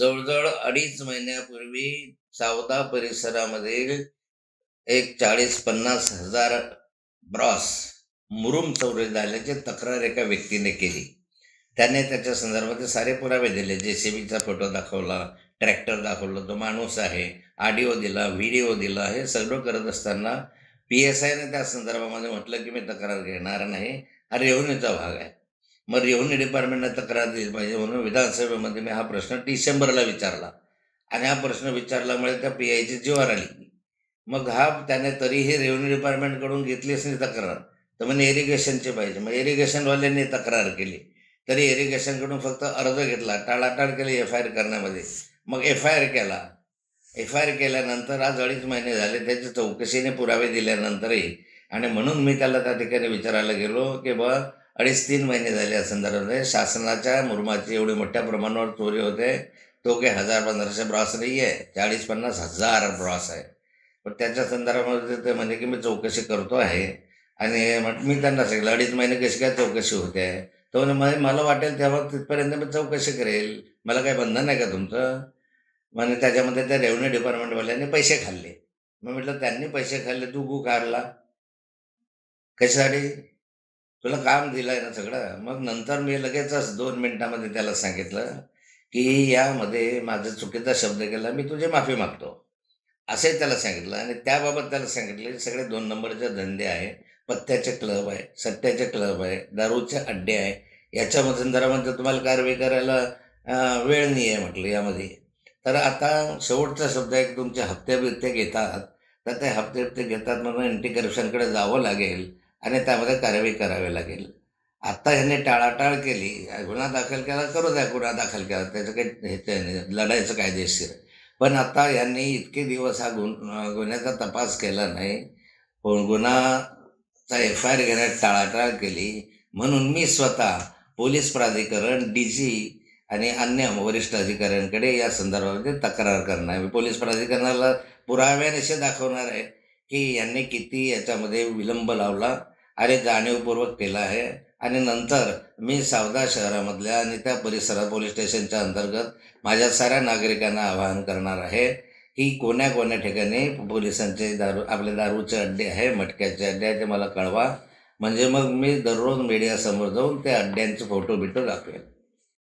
जवळजवळ अडीच महिन्यापूर्वी सावदा परिसरामधील एक चाळीस पन्नास हजार ब्रॉस मुरुम चौरे झाल्याची तक्रार एका व्यक्तीने केली. त्याने त्याच्या संदर्भात सारे पुरावे दिले. जे सी बीचा फोटो दाखवला ट्रॅक्टर दाखवलं तो माणूस आहे ऑडिओ दिला व्हिडिओ दिला हे सगळं करत असताना पी एस आयने त्या संदर्भामध्ये म्हटलं की मी तक्रार घेणार नाही. हा रेव्हन्यूचा भाग आहे. मग रेव्हन्यू डिपार्टमेंटने तक्रार दिली पाहिजे म्हणून विधानसभेमध्ये मी हा प्रश्न डिसेंबरला विचारला. आणि हा प्रश्न विचारल्यामुळे त्या पी आयची जीवार आली. मग हा त्याने तरीही रेव्हन्यू डिपार्टमेंटकडून घेतलीच नाही तक्रार तर म्हणे इरिगेशनची पाहिजे. मग इरिगेशनवाल्यांनी तक्रार केली. तरी इरिगेशनकडून फक्त अर्ज घेतला टाळाटाळ केली एफ आय आर करण्यामध्ये. मग एफ आय आर केला. एफ आय आर केल्यानंतर आज अडीच महिने झाले त्याची चौकशीने पुरावे दिल्यानंतरही. आणि म्हणून मी त्याला त्या ठिकाणी विचारायला गेलो की बा अडीच तीन महिने झाले या संदर्भामध्ये शासनाच्या मुरमाची एवढी मोठ्या प्रमाणावर चोरी होते. तो काही हजार पंधराशे ब्रॉस नाही आहे. चाळीस पन्नास हजार ब्रॉस आहे. पण त्याच्या संदर्भामध्ये ते म्हणे की मी चौकशी करतो आहे. आणि म्हट मी त्यांना सांगितलं अडीच महिने कशी काय चौकशी होते? तो म्हणजे "मला- मला वाटेल तेव्हा तिथपर्यंत मी चौकशी करेल. मला काही बंधन आहे का तुमचं? म्हणे त्याच्यामध्ये त्या रेव्हन्यू डिपार्टमेंटवाल्यांनी पैसे खाल्ले. मग म्हटलं त्यांनी पैसे खाल्ले तू गु काढला कशासाठी? तुला काम दिलं आहे ना सगळं. मग नंतर मी लगेचच दोन मिनिटामध्ये त्याला सांगितलं की यामध्ये माझा चुकीचा शब्द केला मी तुझी माफी मागतो. असे त्याला सांगितलं आणि त्याबाबत त्याला सांगितले सगळे दोन नंबरचे धंदे आहे पत्त्याचे क्लब आहे सत्याचे क्लब आहे दारूचे अड्डे आहे. याच्या म्हणजे तुम्हाला कारवाई करायला वेळ नाही आहे म्हटलं यामध्ये. तर आता शेवटचा शब्द आहे की तुमचे हप्ते बिप्ते घेतात. तर ते हप्ते बिप्ते घेतात म्हणून अँटी करप्शनकडे जावं लागेल. आणि त्यामध्ये कारवाई करावी लागेल. आत्ता ह्यांनी टाळाटाळ केली गुन्हा दाखल केला करू द्या गुन्हा दाखल केला त्याचं काही ह्याचं नाही लढायचं कायदेशीर पण आता यांनी इतके दिवस हा गुन गुन्ह्याचा तपास केला नाही पण गुन्हाचा एफ आय आर घेण्यात टाळाटाळ केली. म्हणून मी स्वतः पोलीस प्राधिकरण डी जी आणि अन्य वरिष्ठ अधिकाऱ्यांकडे या संदर्भामध्ये तक्रार करणार आहे. मी पोलीस प्राधिकरणाला पुराव्यानिशी दाखवणार आहे की यांनी किती याच्यामध्ये विलंब लावला आणि जाणीवपूर्वक केला आहे. आणि नंतर मी सावदा शहरामधल्या आणि त्या परिसरात पोलीस स्टेशनच्या अंतर्गत माझ्या साऱ्या नागरिकांना आवाहन करणार आहे की कोण्या कोण्या ठिकाणी पोलिसांचे दारू आपले दारूचे अड्डे आहे मटक्याचे अड्डे आहे ते मला कळवा. म्हणजे मग मी दररोज मीडियासमोर जाऊन त्या अड्ड्यांचे फोटो बिटो दाखवेल.